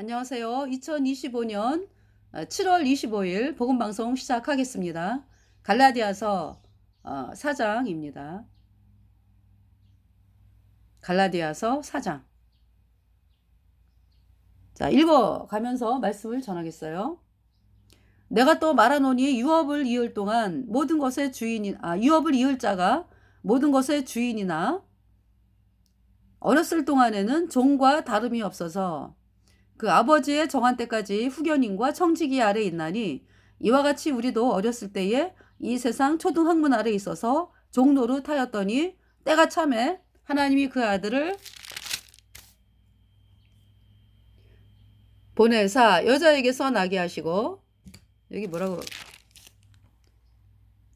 안녕하세요. 2025년 7월 25일 복음방송 시작하겠습니다. 갈라디아서 4장입니다. 갈라디아서 4장. 자, 읽어가면서 말씀을 전하겠어요. 내가 또 말하노니 유업을 이을 동안 모든 것의 주인이, 아, 유업을 이을 자가 모든 것의 주인이나 어렸을 동안에는 종과 다름이 없어서 그 아버지의 정한 때까지 후견인과 청지기 아래 있나니 이와 같이 우리도 어렸을 때에 이 세상 초등학문 아래 있어서 종로를 타였더니 때가 참에 하나님이 그 아들을 보내사 여자에게서 나게 하시고 여기 뭐라고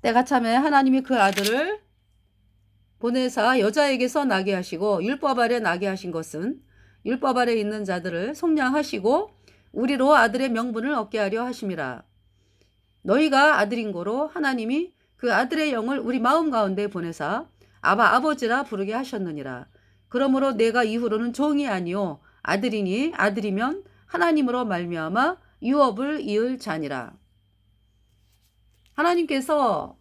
때가 참에 하나님이 그 아들을 보내사 여자에게서 나게 하시고 율법 아래 나게 하신 것은 율법 아래 있는 자들을 속량하시고 우리로 아들의 명분을 얻게 하려 하심이라. 너희가 아들인 거로 하나님이 그 아들의 영을 우리 마음 가운데 보내사 아바 아버지라 부르게 하셨느니라. 그러므로 내가 이후로는 종이 아니요 아들이니 아들이면 하나님으로 말미암아 유업을 이을 자니라. 하나님께서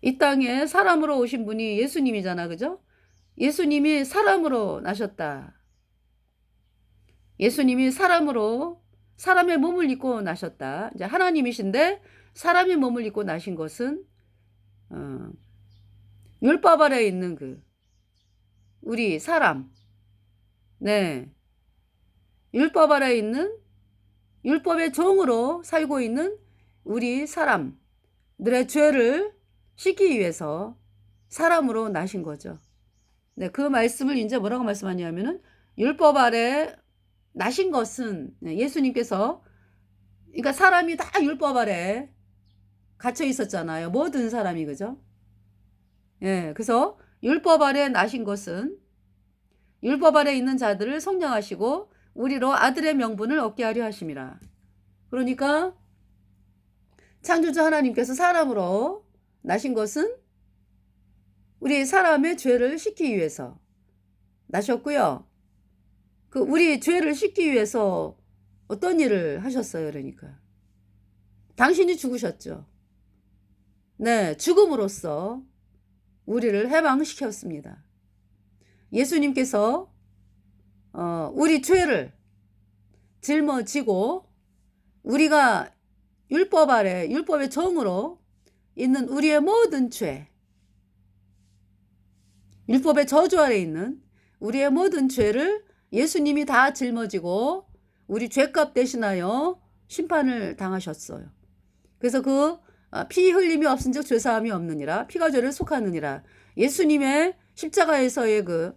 이 땅에 사람으로 오신 분이 예수님이잖아. 그죠? 예수님이 사람으로 나셨다. 예수님이 사람으로 사람의 몸을 입고 나셨다. 이제 하나님이신데 사람의 몸을 입고 나신 것은 어, 율법 아래 있는 그 우리 사람, 네, 율법 아래 있는 율법의 종으로 살고 있는 우리 사람들의 죄를 씻기 위해서 사람으로 나신 거죠. 네, 그 말씀을 이제 뭐라고 말씀하냐면은 율법 아래 나신 것은 네, 예수님께서 그러니까 사람이 다 율법 아래 갇혀 있었잖아요. 모든 사람이 그죠? 예, 그래서 율법 아래 나신 것은 율법 아래 있는 자들을 성령하시고 우리로 아들의 명분을 얻게 하려 하심이라. 그러니까 창조주 하나님께서 사람으로 나신 것은 우리 사람의 죄를 씻기 위해서 나셨고요. 그 우리 죄를 씻기 위해서 어떤 일을 하셨어요, 그러니까. 당신이 죽으셨죠. 네, 죽음으로써 우리를 해방시켰습니다. 예수님께서 어, 우리 죄를 짊어지고 우리가 율법 아래 율법의 정으로 있는 우리의 모든 죄, 율법의 저주 아래 있는 우리의 모든 죄를 예수님이 다 짊어지고 우리 죄값 대신하여 심판을 당하셨어요. 그래서 그 피 흘림이 없은즉 죄사함이 없느니라 피가 죄를 속하느니라 예수님의 십자가에서의 그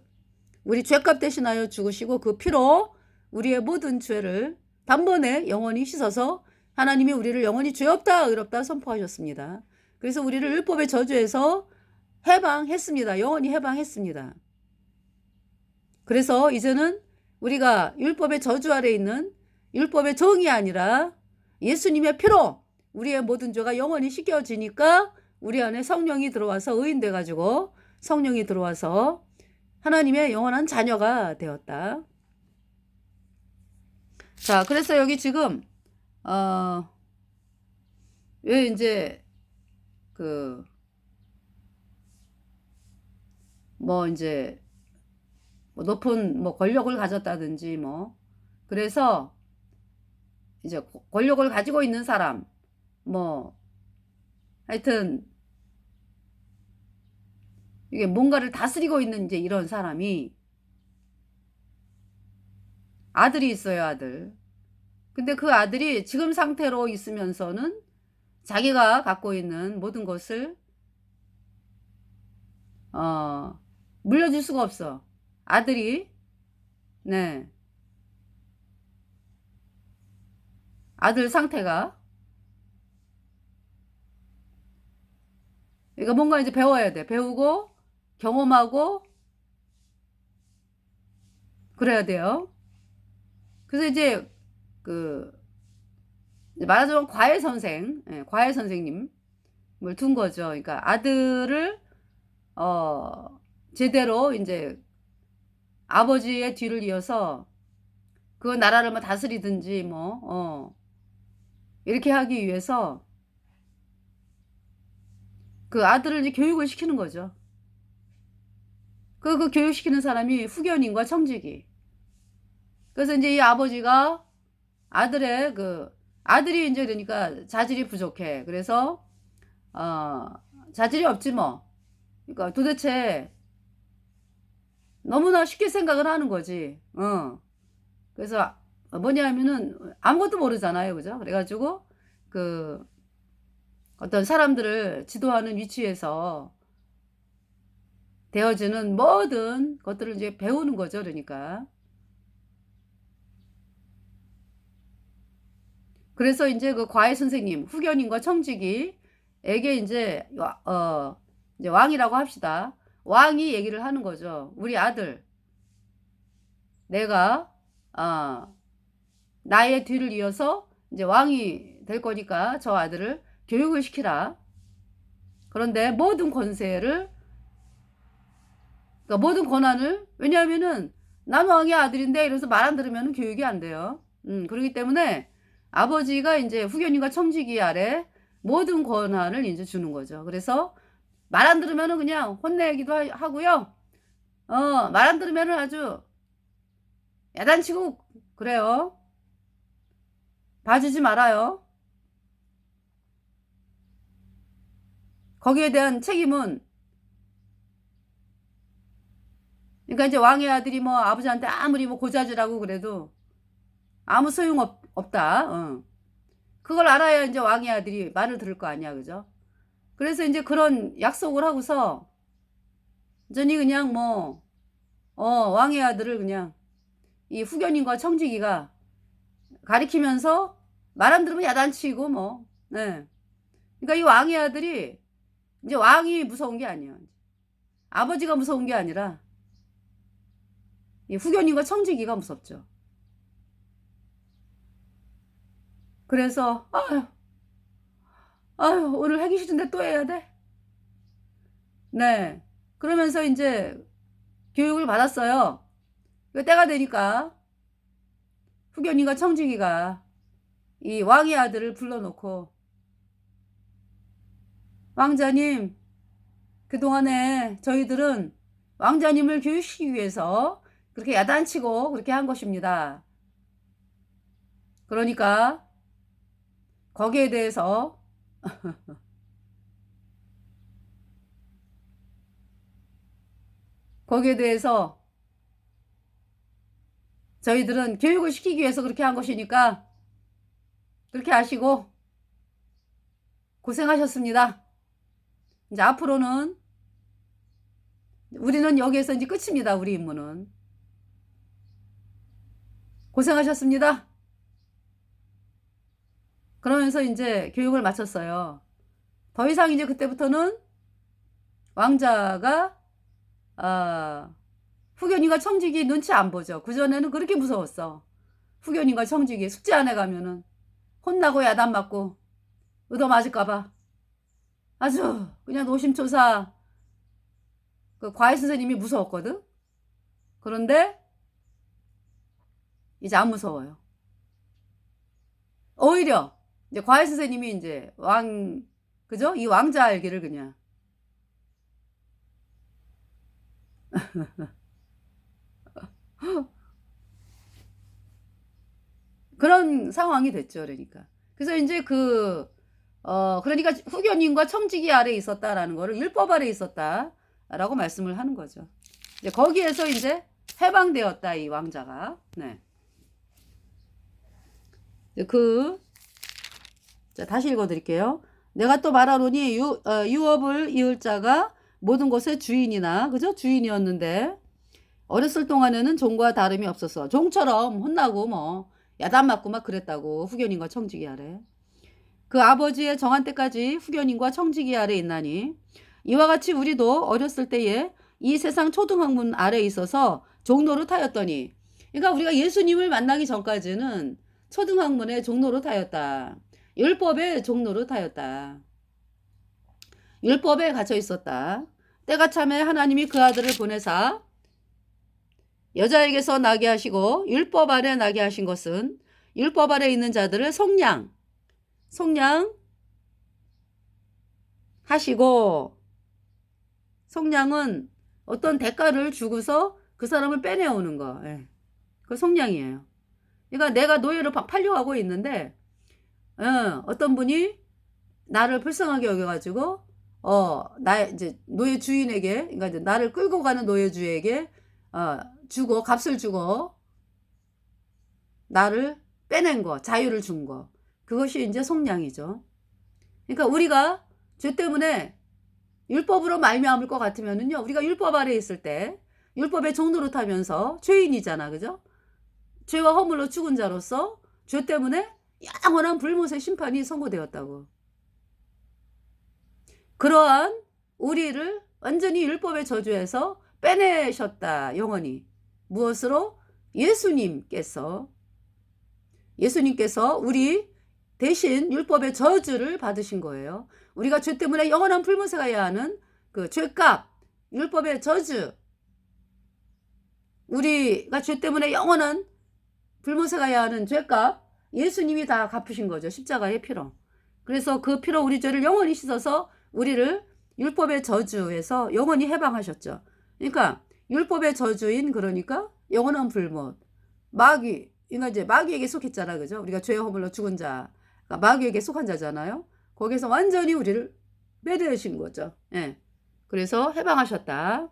우리 죄값 대신하여 죽으시고 그 피로 우리의 모든 죄를 단번에 영원히 씻어서 하나님이 우리를 영원히 죄 없다 의롭다 선포하셨습니다. 그래서 우리를 율법의 저주에서 해방했습니다. 영원히 해방했습니다. 그래서 이제는 우리가 율법의 저주 아래 있는 율법의 정이 아니라 예수님의 피로 우리의 모든 죄가 영원히 씻겨지니까 우리 안에 성령이 들어와서 의인돼 가지고 성령이 들어와서 하나님의 영원한 자녀가 되었다. 자, 그래서 여기 지금 어, 왜 이제 그 뭐 이제 뭐 높은 뭐 권력을 가졌다든지 뭐 그래서 이제 권력을 가지고 있는 사람 뭐 하여튼 이게 뭔가를 다스리고 있는 이제 이런 사람이 아들이 있어요, 아들. 근데 그 아들이 지금 상태로 있으면서는 자기가 갖고 있는 모든 것을 어 물려줄 수가 없어. 아들이 네 아들 상태가 그러니까 뭔가 이제 배워야 돼. 배우고 경험하고 그래야 돼요. 그래서 이제 그 말하자면 과외 선생, 예, 과외 선생님을 둔 거죠. 그러니까 아들을 어 제대로 이제 아버지의 뒤를 이어서 그 나라를 뭐 다스리든지 뭐 어. 이렇게 하기 위해서 그 아들을 이제 교육을 시키는 거죠. 그, 그 교육시키는 사람이 후견인과 청지기. 그래서 이제 이 아버지가 아들의 그, 아들이 이제 그러니까 자질이 부족해. 그래서, 어, 자질이 없지 뭐. 그러니까 도대체 너무나 쉽게 생각을 하는 거지. 어. 그래서 뭐냐면은 아무것도 모르잖아요. 그죠? 그래가지고 그 어떤 사람들을 지도하는 위치에서 되어지는 모든 것들을 이제 배우는 거죠. 그러니까. 그래서 이제 그 과외 선생님, 후견인과 청지기에게 이제, 와- 어, 이제 왕이라고 합시다. 왕이 얘기를 하는 거죠. 우리 아들, 내가, 아, 나의 뒤를 이어서 이제 왕이 될 거니까 저 아들을 교육을 시키라. 그런데 모든 권세를 그러니까 모든 권한을 왜냐하면은 난 왕의 아들인데 이러면서 말 안 들으면 교육이 안 돼요. 음, 그렇기 때문에 아버지가 이제 후견인과 청지기 아래 모든 권한을 이제 주는 거죠. 그래서 말 안 들으면은 그냥 혼내기도 하- 하고요. 어, 말 안 들으면은 아주 야단치고 그래요. 봐주지 말아요. 거기에 대한 책임은 그러니까 이제 왕의 아들이 뭐 아버지한테 아무리 뭐 고자질하고 그래도 아무 소용 없, 없다. 어. 그걸 알아야 이제 왕의 아들이 말을 들을 거 아니야, 그죠? 그래서 이제 그런 약속을 하고서 전이 그냥 뭐, 어, 왕의 아들을 그냥 이 후견인과 청지기가 가리키면서 말 안 들으면 야단치고 뭐, 네. 그러니까 이 왕의 아들이 이제 왕이 무서운 게 아니에요. 아버지가 무서운 게 아니라 이 후견인과 청지기가 무섭죠. 그래서 아유, 아유 오늘 하기 싫은데 또 해야 돼. 네. 그러면서 이제 교육을 받았어요. 그 때가 되니까 후견인과 청지기가 이 왕의 아들을 불러놓고 왕자님 그동안에 저희들은 왕자님을 교육시키기 위해서 그렇게 야단치고 그렇게 한 것입니다. 그러니까 거기에 대해서 거기에 대해서 저희들은 교육을 시키기 위해서 그렇게 한 것이니까 그렇게 하시고 고생하셨습니다. 이제 앞으로는 우리는 여기에서 이제 끝입니다. 우리 임무는. 고생하셨습니다. 그러면서 이제 교육을 마쳤어요. 더 이상 이제 그때부터는 왕자가 아, 후견인과 청지기 눈치 안 보죠. 그전에는 그렇게 무서웠어. 후견인과 청지기 숙제 안 해가면은 혼나고 야단 맞고 얻어 맞을까봐 아주 그냥 노심초사 그 과외 선생님이 무서웠거든. 그런데 이제 안 무서워요. 오히려 이제 과외 선생님이 이제 왕 그죠? 이 왕자 알기를 그냥 그런 상황이 됐죠. 그러니까. 그래서 이제 그, 어, 그러니까 후견인과 청지기 아래 있었다라는 거를 율법 아래 있었다라고 말씀을 하는 거죠. 이제 거기에서 이제 해방되었다, 이 왕자가. 네. 그, 자, 다시 읽어 드릴게요. 내가 또 말하노니 유, 어, 유업을 이을 자가 모든 것의 주인이나, 그죠? 주인이었는데, 어렸을 동안에는 종과 다름이 없었어. 종처럼 혼나고 뭐, 야단 맞고 막 그랬다고 후견인과 청지기 아래. 그 아버지의 정한 때까지 후견인과 청지기 아래 있나니 이와 같이 우리도 어렸을 때에 이 세상 초등학문 아래 있어서 종노릇하였더니 그러니까 우리가 예수님을 만나기 전까지는 초등학문의 종노릇하였다. 율법의 종노릇하였다. 율법에 갇혀 있었다. 때가 참에 하나님이 그 아들을 보내사 여자에게서 나게 하시고 율법 아래 나게 하신 것은 율법 아래 있는 자들을 속량 속량 하시고 속량은 어떤 대가를 주고서 그 사람을 빼내오는 거. 예. 그 속량이에요. 그러니까 내가 노예로 파- 팔려가고 있는데 어, 어떤 분이 나를 불쌍하게 여겨가지고 어, 나 이제 노예 주인에게 그러니까 이제 나를 끌고 가는 노예 주에게 어, 주고 값을 주고 나를 빼낸 거, 자유를 준 거. 그것이 이제 속량이죠. 그러니까 우리가 죄 때문에 율법으로 말미암을 것 같으면은요. 우리가 율법 아래 있을 때 율법의 종노릇 하면서 죄인이잖아. 그죠? 죄와 허물로 죽은 자로서 죄 때문에 영원한 불못의 심판이 선고되었다고. 그러한 우리를 완전히 율법의 저주에서 빼내셨다. 영원히. 무엇으로? 예수님께서 예수님께서 우리 대신 율법의 저주를 받으신 거예요. 우리가 죄 때문에 영원한 불못에 가야 하는 그 죄값, 율법의 저주. 우리가 죄 때문에 영원한 불못에 가야 하는 죄값, 예수님이 다 갚으신 거죠. 십자가의 피로. 그래서 그 피로 우리 죄를 영원히 씻어서 우리를 율법의 저주에서 영원히 해방하셨죠. 그러니까 율법의 저주인 그러니까 영원한 불못. 마귀, 그러니까 이제 마귀에게 속했잖아. 그죠? 우리가 죄의 허물로 죽은 자. 그러니까 마귀에게 속한 자잖아요. 거기서 완전히 우리를 빼내신 거죠. 예. 그래서 해방하셨다.